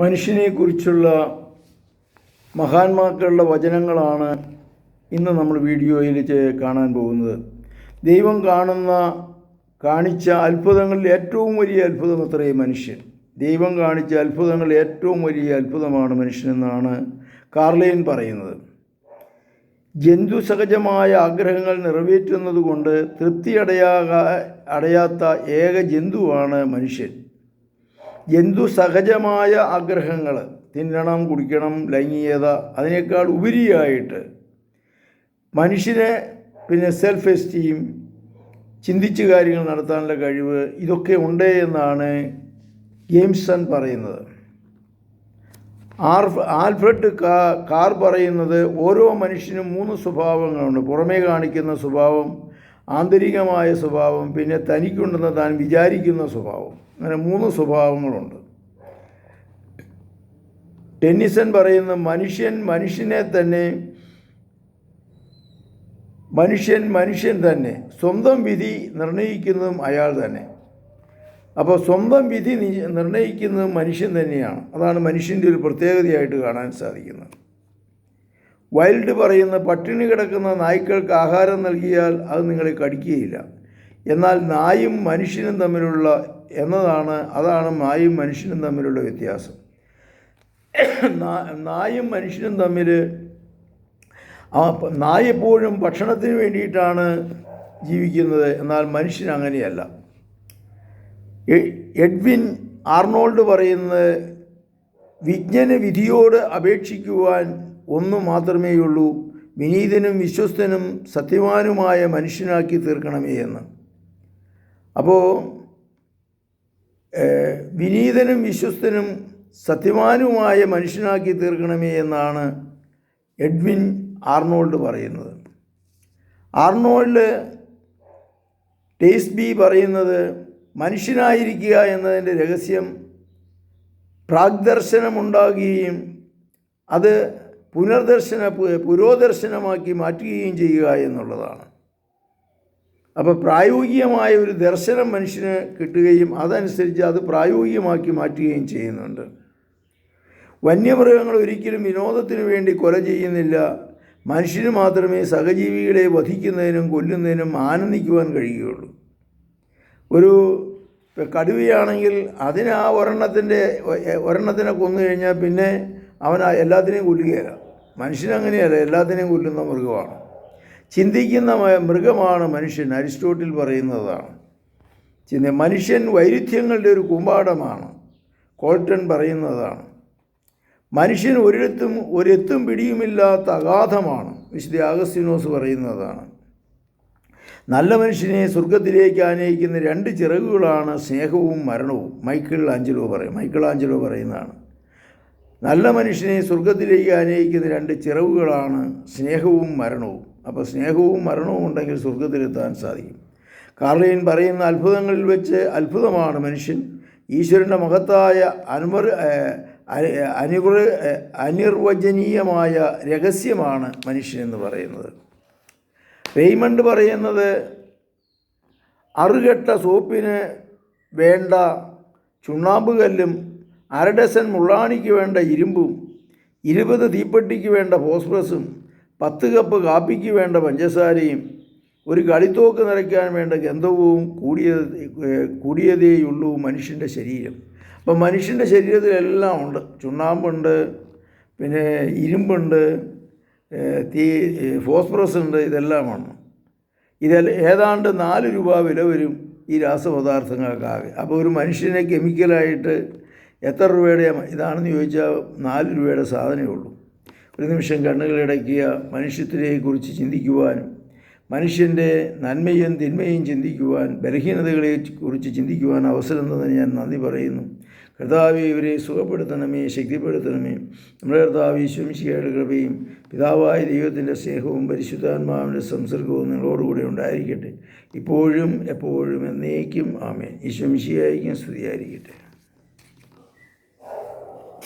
മനുഷ്യനെക്കുറിച്ചുള്ള മഹാന്മാക്കളുടെ വചനങ്ങളാണ് ഇന്ന് നമ്മൾ വീഡിയോയിൽ കാണാൻ പോകുന്നത്. ദൈവം കാണുന്ന കാണിച്ച അത്ഭുതങ്ങളിൽ ഏറ്റവും വലിയ അത്ഭുതം അത്രയും മനുഷ്യൻ. ദൈവം കാണിച്ച അത്ഭുതങ്ങളിൽ ഏറ്റവും വലിയ അത്ഭുതമാണ് മനുഷ്യനെന്നാണ് കാർലൈൻ പറയുന്നത്. ജന്തു സഹജമായ ആഗ്രഹങ്ങൾ നിറവേറ്റുന്നത് കൊണ്ട് തൃപ്തി അടയാ അടയാത്ത ഏക ജന്തുവാണ് മനുഷ്യൻ. ജന്തു സഹജമായ ആഗ്രഹങ്ങൾ തിന്നണം കുടിക്കണം ലൈംഗികത അതിനേക്കാൾ ഉപരിയായിട്ട് മനുഷ്യനെ പിന്നെ സെൽഫ് എസ്റ്റീം ചിന്തിച്ച് കാര്യങ്ങൾ നടത്താനുള്ള കഴിവ് ഇതൊക്കെ ഉണ്ട് എന്നാണ് ഗെയിംസൺ പറയുന്നത്. ആർഫ് ആൽഫ്രഡ് കാ കാർ പറയുന്നത് ഓരോ മനുഷ്യനും മൂന്ന് സ്വഭാവങ്ങളുണ്ട്. പുറമേ കാണിക്കുന്ന സ്വഭാവം ആന്തരികമായ സ്വഭാവം പിന്നെ തനിക്കുണ്ടെന്ന് താൻ വിചാരിക്കുന്ന സ്വഭാവം. അങ്ങനെ മൂന്ന് സ്വഭാവങ്ങളുണ്ട്. ടെന്നിസൺ പറയുന്ന മനുഷ്യൻ മനുഷ്യനെ തന്നെ മനുഷ്യൻ മനുഷ്യൻ തന്നെ സ്വന്തം വിധി നിർണയിക്കുന്നതും അയാൾ തന്നെ. അപ്പോൾ സ്വന്തം വിധി നിർണയിക്കുന്നത് മനുഷ്യൻ തന്നെയാണ്. അതാണ് മനുഷ്യന്റെ ഒരു പ്രത്യേകതയായിട്ട് കാണാൻ സാധിക്കുന്നത്. വൈൽഡ് പറയുന്ന പട്ടിണി കിടക്കുന്ന നായ്ക്കൾക്ക് ആഹാരം നൽകിയാൽ അത് നിങ്ങളെ കടിക്കുകയില്ല. എന്നാൽ നായും മനുഷ്യനും തമ്മിലുള്ള എന്നതാണ് അതാണ് നായും മനുഷ്യനും തമ്മിലുള്ള വ്യത്യാസം. നായും മനുഷ്യനും തമ്മിൽ ആ പ- നായ എപ്പോഴും ഭക്ഷണത്തിന് വേണ്ടിയിട്ടാണ് ജീവിക്കുന്നത്. എന്നാൽ മനുഷ്യൻ അങ്ങനെയല്ല. എഡ്വിൻ ആർണോൾഡ് പറയുന്നത് വിജ്ഞന വിധിയോട് അപേക്ഷിക്കുവാൻ ഒന്നു മാത്രമേയുള്ളൂ വിനീതനും വിശ്വസ്തനും സത്യവാനുമായ മനുഷ്യനാക്കി തീർക്കണമേ എന്ന്. അപ്പോൾ വിനീതനും വിശ്വസ്തനും സത്യവാനുമായ മനുഷ്യനാക്കി തീർക്കണമേ എന്നാണ് എഡ്വിൻ ആർണോൾഡ് പറയുന്നത്. ആർണോൾഡ് ടേസ്ബി പറയുന്നത് മനുഷ്യനായിരിക്കുക എന്നതിന്റെ രഹസ്യം പ്രാഗ്ദർശനമുണ്ടാകുകയും അത് പുനർദർശന പുരോദർശനമാക്കി മാറ്റുകയും ചെയ്യുക എന്നുള്ളതാണ്. അപ്പോൾ പ്രായോഗികമായ ഒരു ദർശനം മനുഷ്യന് കിട്ടുകയും അതനുസരിച്ച് അത് പ്രായോഗികമാക്കി മാറ്റുകയും ചെയ്യുന്നുണ്ട്. വന്യമൃഗങ്ങൾ ഒരിക്കലും വിനോദത്തിന് വേണ്ടി കൊല ചെയ്യുന്നില്ല. മനുഷ്യന് മാത്രമേ സഹജീവികളെ വധിക്കുന്നതിനും കൊല്ലുന്നതിനും ആനന്ദിക്കുവാൻ കഴിയുകയുള്ളൂ. ഒരു കടുവയാണെങ്കിൽ അതിന് ആ ഒരെണ്ണത്തിന്റെ ഒരെണ്ണത്തിനെ കൊന്നു കഴിഞ്ഞാൽ പിന്നെ അവൻ എല്ലാത്തിനെയും കൊല്ലുകയില്ല. മനുഷ്യനങ്ങനെയല്ല എല്ലാത്തിനെയും കൊല്ലുന്ന മൃഗമാണ്. ചിന്തിക്കുന്ന മൃഗമാണ് മനുഷ്യൻ. അരിസ്റ്റോട്ടിൽ പറയുന്നതാണ്. ചിന്ത മനുഷ്യൻ വൈരുദ്ധ്യങ്ങളുടെ ഒരു കൂമ്പാടമാണ്. കോൾട്ടൺ പറയുന്നതാണ്. മനുഷ്യൻ ഒരിടത്തും ഒരെത്തും പിടിയുമില്ലാത്ത അഗാധമാണ്. വിശുദ്ധ ആഗസ്റ്റിനോസ് പറയുന്നതാണ്. നല്ല മനുഷ്യനെ സ്വർഗത്തിലേക്ക് ആനയിക്കുന്ന രണ്ട് ചിറകുകളാണ് സ്നേഹവും മരണവും. മൈക്കിൾ ആഞ്ചലോ പറയും. മൈക്കിൾ ആഞ്ചലോ പറയുന്നതാണ്. നല്ല മനുഷ്യനെ സ്വർഗത്തിലേക്ക് ആനയിക്കുന്ന രണ്ട് ചിറവുകളാണ് സ്നേഹവും മരണവും. അപ്പോൾ സ്നേഹവും മരണവും ഉണ്ടെങ്കിൽ സ്വർഗത്തിലെത്താൻ സാധിക്കും. കാർലീൻ പറയുന്ന അത്ഭുതങ്ങളിൽ വെച്ച് അത്ഭുതമാണ് മനുഷ്യൻ. ഈശ്വരന്റെ മഹത്തായ അനുമർ അനുവർ അനിർവചനീയമായ രഹസ്യമാണ് മനുഷ്യൻ എന്ന് പറയുന്നത്. റെയ്മണ്ട് പറയുന്നത് അറുകെട്ട സോപ്പിന് വേണ്ട ചുണ്ണാമ്പ് കല്ലും അരഡസൻ മുള്ളാണിക്ക് വേണ്ട ഇരുമ്പും ഇരുപത് തീപ്പെട്ടിക്ക് വേണ്ട ഫോസ്ഫറസും പത്ത് കപ്പ് കാപ്പിക്ക് വേണ്ട പഞ്ചസാരയും ഒരു കളിത്തോക്ക് നിറയ്ക്കാൻ വേണ്ട ഗന്ധവും കൂടിയ കൂടിയതേയുള്ളൂ മനുഷ്യന്റെ ശരീരം. അപ്പം മനുഷ്യന്റെ ശരീരത്തിലെല്ലാം ഉണ്ട്. ചുണ്ണാമ്പുണ്ട് പിന്നെ ഇരുമ്പുണ്ട് തീ ഫോസ്ഫറസ് ഉണ്ട് ഇതെല്ലാമാണ്. ഇതെല്ലാം ഏതാണ്ട് നാല് രൂപ വില വരും ഈ രാസപദാർത്ഥങ്ങൾക്കാകെ. അപ്പോൾ ഒരു മനുഷ്യനെ കെമിക്കലായിട്ട് എത്ര രൂപയുടെ ഇതാണെന്ന് ചോദിച്ചാൽ നാല് രൂപയുടെ സാധനമേ ഉള്ളൂ. ഒരു നിമിഷം കണ്ണുകളടയ്ക്കുക മനുഷ്യത്വത്തെക്കുറിച്ച് ചിന്തിക്കുവാനും മനുഷ്യന്റെ നന്മയും തിന്മയും ചിന്തിക്കുവാൻ ബലഹീനതകളെ കുറിച്ച് ചിന്തിക്കുവാൻ അവസരം തന്നതിന് ഞാൻ നന്ദി പറയുന്നു. കർത്താവ് ഇവരെ സുഖപ്പെടുത്തണമേ ശക്തിപ്പെടുത്തണമേ. നമ്മുടെ കർത്താവ് ഈശ്വംശിയുടെ കൃപയും പിതാവായ ദൈവത്തിന്റെ സ്നേഹവും പരിശുദ്ധാത്മാവിന്റെ സംസർഗവും നിങ്ങളോടുകൂടെ ഉണ്ടായിരിക്കട്ടെ. ഇപ്പോഴും എപ്പോഴും എന്നേക്കും ആമേ ഈശ്വംശിയായിരിക്കും സ്തുതിയായിരിക്കട്ടെ.